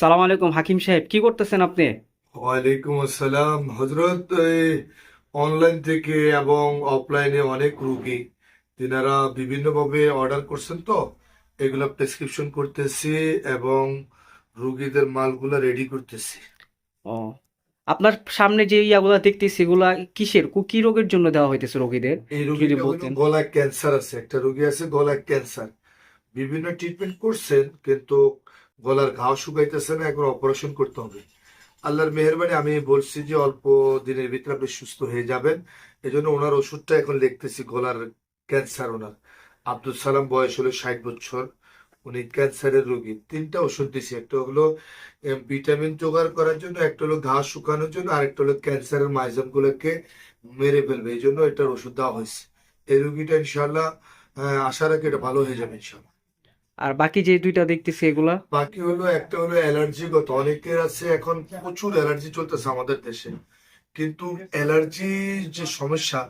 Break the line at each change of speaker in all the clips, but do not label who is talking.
সালাম আলাইকুম হাকিম সাহেব কি করতেছেন আপনি?
ওয়ালাইকুম আসসালাম। হজরত অনলাইন থেকে এবং অফলাইনে অনেক রুগী। তিনারা বিভিন্নভাবে অর্ডার করছেন তো এগুলা প্রেসক্রিপশন করতেছি এবং রুগীদের মালগুলা রেডি করতেছি।
ও আপনার সামনে যে ইয়াগুলা দেখতেছি এগুলা কিসের? কু- কি রোগের জন্য দেওয়া হইতেছে রোগীদের?
এই
যদি বলতেন।
গলায় ক্যান্সার আছে একটা রুগী আছে গলা ক্যান্সার বিভিন্ন ট্রিটমেন্ট করছেন কিন্তু গলার ঘাও শুকাইতেছে না এখন অপারেশন করতে হবে। আল্লাহর মেহরবানি, আমি বলছি যে অল্প দিনের ভিতরে আপনি সুস্থ হয়ে যাবেন। এই জন্য ওনার ওষুধটা এখন লিখতেছি গলার ক্যান্সার ওনার। আব্দুল সালাম বয়স হলো ষাট বছর, উনি ক্যান্সারের রোগী। তিনটা ওষুধ দিছি, একটা হলো ভিটামিন জোগাড় করার জন্য, একটা হলো ঘাস শুকানোর জন্য, আর একটা হলো ক্যান্সারের মাইজম গুলোকে মেরে ফেলবে। এই জন্য এটার ওষুধ দেওয়া হয়েছে। এই রোগীটা ইনশাল্লাহ আশা রাখি এটা ভালো হয়ে যাবে ইনশাল্লাহ
আর বাকি যে দুইটা দেখতেছি এগুলা?
বাকি হলো, একটা হলো অ্যালার্জিগত অনেকের আছে, এখন প্রচুর অ্যালার্জি চলতেছে আমাদের দেশে। কিন্তু অ্যালার্জি যে সমস্যা,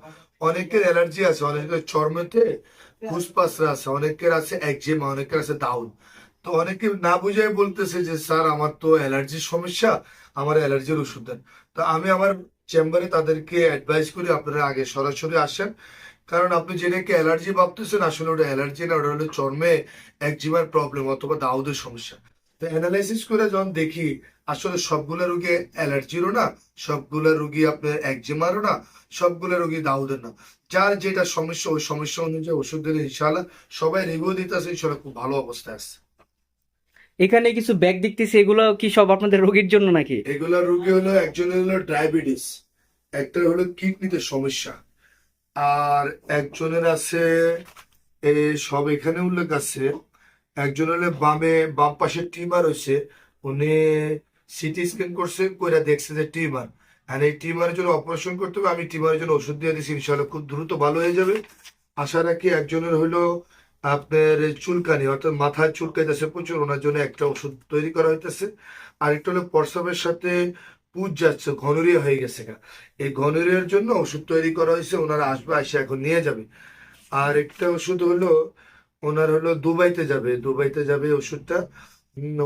অনেকের অ্যালার্জি আছে অনেকের চর্মেতে ফুসপাসরা আছে, অনেকের আছে একজিমা, অনেকের আছে দাউন তো অনেকে না বুঝাই বলতেছে যে, স্যার, আমার তো অ্যালার্জির সমস্যা, আমার অ্যালার্জির ওষুধ দেন। তো আমি আমার চেম্বারে তাদেরকে অ্যাডভাইস করি, আপনারা আগে সরাসরি আসেন। কারণ আপনি যেটাকে অ্যালার্জি ভাবতেছেন, আসলে ওটা অ্যালার্জি না, ওটা হলো চর্মে একজিমার প্রবলেম অথবা দাউদের সমস্যা। তো অ্যানালাইসিস করে যখন দেখি, আসলে সবগুলো রোগী অ্যালার্জিরও না, সবগুলো রোগী আপনার একজিমারও না, সবগুলো রোগী দাউদের না। যার যেটা সমস্যা, ওই সমস্যা অনুযায়ী ওষুধ দিলে ইনশাআল্লাহ সবাই রিভিউ দিতেছে, ইনশাআল্লাহ খুব ভালো অবস্থায় আছে
এখানে কিছু ব্যাগ দেখতেছি, এগুলো কি সব আপনাদের রোগীর জন্য নাকি?
এগুলা রোগী হলো একজনের হলো ডায়াবেটিস একটা হলো কিডনিতে সমস্যা, আর একজনের আছে, এ সব এখানে উল্লেখ আছে, একজন হলে বামে, বাম পাশে টিমার হয়েছে, উনি সিটি স্ক্যান করছে, কইরা দেখছে যে টিমার আর এই টিমারের জন্য অপারেশন করতে হবে, আমি টিমারের জন্য ওষুধ দিয়ে দিচ্ছি ইনশাল্লাহ খুব দ্রুত ভালো হয়ে যাবে। আশা রাখি একজনের হলো আপনার চুলকানি, অর্থাৎ মাথায় চুলকাইতেছে প্রচুর, ওনার জন্য একটা ওষুধ তৈরি করা হইতেছে। আর একটা হলো প্রস্রাবের সাথে পুজ যাচ্ছে, ঘনরিয়া হয়ে গেছে গা। এই ঘনরিয়ার জন্য ওষুধ তৈরি করা হয়েছে ওনারা আসবে আসে এখন নিয়ে যাবে। আর একটা ওষুধ হলো, ওনার হলো দুবাইতে যাবে। দুবাইতে যাবে ওষুধটা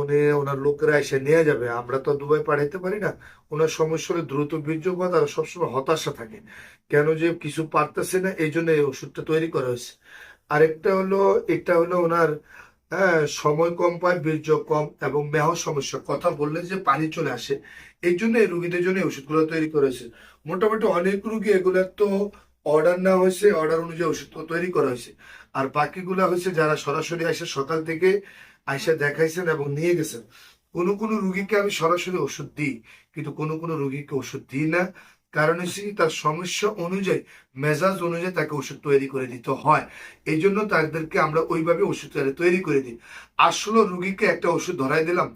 উনি, ওনার লোকেরা এসে নিয়ে যাবে। আমরা তো দুবাই পাঠাইতে পারি না। ওনার সমস্যা হলো দ্রুত বীর্যপাত আর সবসময় হতাশা থাকে। কেন যে কিছু পারতেছে না, এই জন্য এই ওষুধটা তৈরি করা হয়েছে আরেকটা হলো, এটা হলো ওনার হ্যাঁ সময় কম পায়, বীর্য কম এবং মেহ সমস্যা। কথা বললে যে পানি চলে আসে, এই জন্য এই রুগীদের জন্য ওষুধগুলো তৈরি করেছে মোটামুটি অনেক রুগী এগুলোর তো অর্ডার নেওয়া হয়েছে অর্ডার অনুযায়ী ওষুধ তৈরি করা হয়েছে। আর বাকিগুলো হয়েছে যারা সরাসরি আসে সকাল থেকে আইসা দেখাইছেন এবং নিয়ে গেছেন। কোনো কোনো রুগীকে আমি সরাসরি ওষুধ দিই, কিন্তু কোনো কোনো রুগীকে ওষুধ দিই না। কারণ হচ্ছে তার সমস্যা অনুযায়ী, মেজাজ অনুযায়ী তাকে ওষুধ তৈরি করে দিতে হয়। এই জন্য তাদেরকে আমরা ওইভাবে ওষুধ তৈরি করে দিই। আসলে রুগীকে একটা ওষুধ ধরাই দিলাম,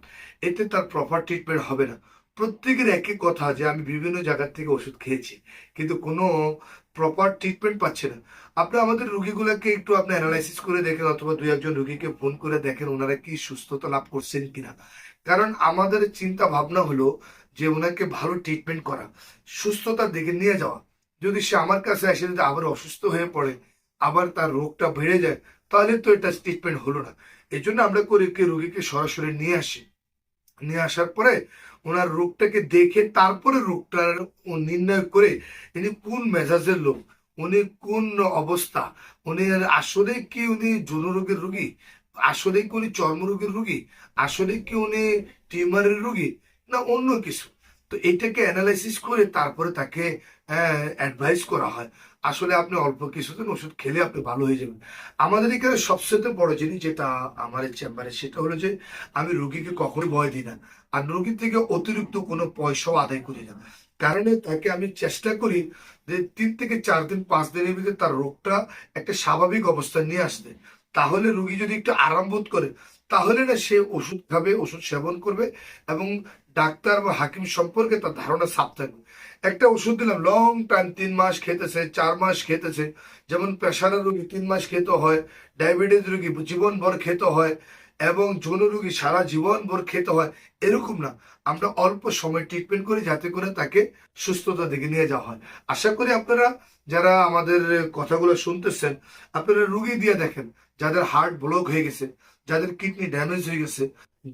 এতে তার প্রপার ট্রিটমেন্ট হবে না। প্রত্যেকের একই কথা যে আমি বিভিন্ন জায়গার থেকে ওষুধ খেয়েছি, কিন্তু কোনো প্রপার ট্রিটমেন্ট পাচ্ছে না। আপনি আমাদের রুগীগুলোকে একটু আপনি অ্যানালাইসিস করে দেখেন অথবা দুই একজন রুগীকে ফোন করে দেখেন ওনারা কি সুস্থতা লাভ করছেন কিনা। কারণ আমাদের চিন্তা ভাবনা হলো যে ওনাকে ভালো ট্রিটমেন্ট করা সুস্থতার দিকে নিয়ে যাওয়া। যদি সে আমার কাছে আসে, যদি আবার অসুস্থ হয়ে পড়ে, আবার তার রোগটা বেড়ে যায়, তাহলে তো এটা ট্রিটমেন্ট হলো না। এই জন্য আমরা করি রুগীকে সরাসরি নিয়ে আসি। নিয়ে আসার পরে ওনার রোগটাকে দেখে তারপরে রোগটার নির্ণয় করে ইনি কোন মেজাজের লোক, উনি কোন অবস্থা, উনি আসলে কি উনি যৌন রোগের রুগী, আসলে কি উনি চর্মরোগের রুগী, আসলে কি উনি টিউমারের রুগী, না অন্য কিছু। তো এটাকে অ্যানালাইসিস করে তারপরে তাকে অ্যাডভাইস করা হয়। আসলে আপনি অল্প কিছুদিন ওষুধ খেলে আপনি ভালো হয়ে যাবেন। আমাদের এখানে সবচেয়ে বড় জিনিস যেটা আমার চেম্বারে, সেটা হলো যে আমি রোগীকে কখনো ভয় দিই না। আর রোগীর থেকে অতিরিক্ত কোনো পয়সাও আদায় করি না। কারণে তাকে আমি চেষ্টা করি যে তিন থেকে চার দিন, পাঁচ দিনের ভিতরে তার রোগটা একটা স্বাভাবিক অবস্থায় নিয়ে আসতে। তাহলে রুগী যদি একটু আরাম বোধ করে তাহলে না সে ওষুধ খাবে, ওষুধ সেবন করবে এবং ডাক্তার বা হাকিম সম্পর্কে তার ধারণা সাপ থাকবে। একটা ওষুধ দিলাম লং টাইম তিন মাস খেতেছে, চার মাস খেতেছে। যেমন প্রেশারের রোগী তিন মাস খেতে হয়, ডায়াবেটিস রোগী জীবনভর খেতে হয় এবং যৌন রোগী সারা জীবন ভর খেতে হয়, এরকম না। আমরা অল্প সময় ট্রিটমেন্ট করি যাতে করে তাকে সুস্থতা দিকে নিয়ে যাওয়া হয়। আশা করি আপনারা যারা আমাদের কথাগুলো শুনতেছেন, আপনারা রুগী দিয়ে দেখেন, যাদের হার্ট ব্লক হয়ে গেছে। যাদের কিডনি ড্যামেজ হয়ে গেছে,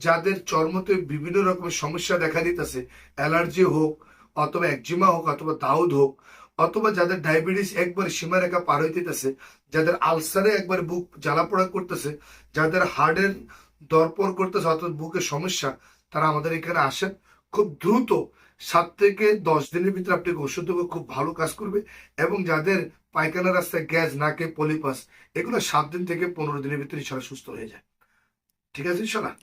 যাদের চর্মতে বিভিন্ন রকমের সমস্যা দেখা দিতেছে, অ্যালার্জি হোক, অথবা একজিমা হোক, অথবা দাউদ হোক, অথবা যাদের ডায়াবেটিস একবার সীমারেখা পার হইতেছে যাদের আলসারে একবার বুক জ্বালাপোড়া করতেছে, যাদের হার্টের দরপর করতেছে অথবা বুকের সমস্যা, তারা আমাদের এখানে আসেন। খুব দ্রুত সাত থেকে দশ দিনের ভিতরে আপনাকে ওষুধ দেবো, খুব ভালো কাজ করবে। এবং যাদের পায়খানা রাস্তায় গ্যাস, নাকে পলিপাস, এগুলো সাত দিন থেকে পনেরো দিনের ভিতরে ইনশাল্লাহ সুস্থ হয়ে যায়। ঠিক আছে ইনশাল্লাহ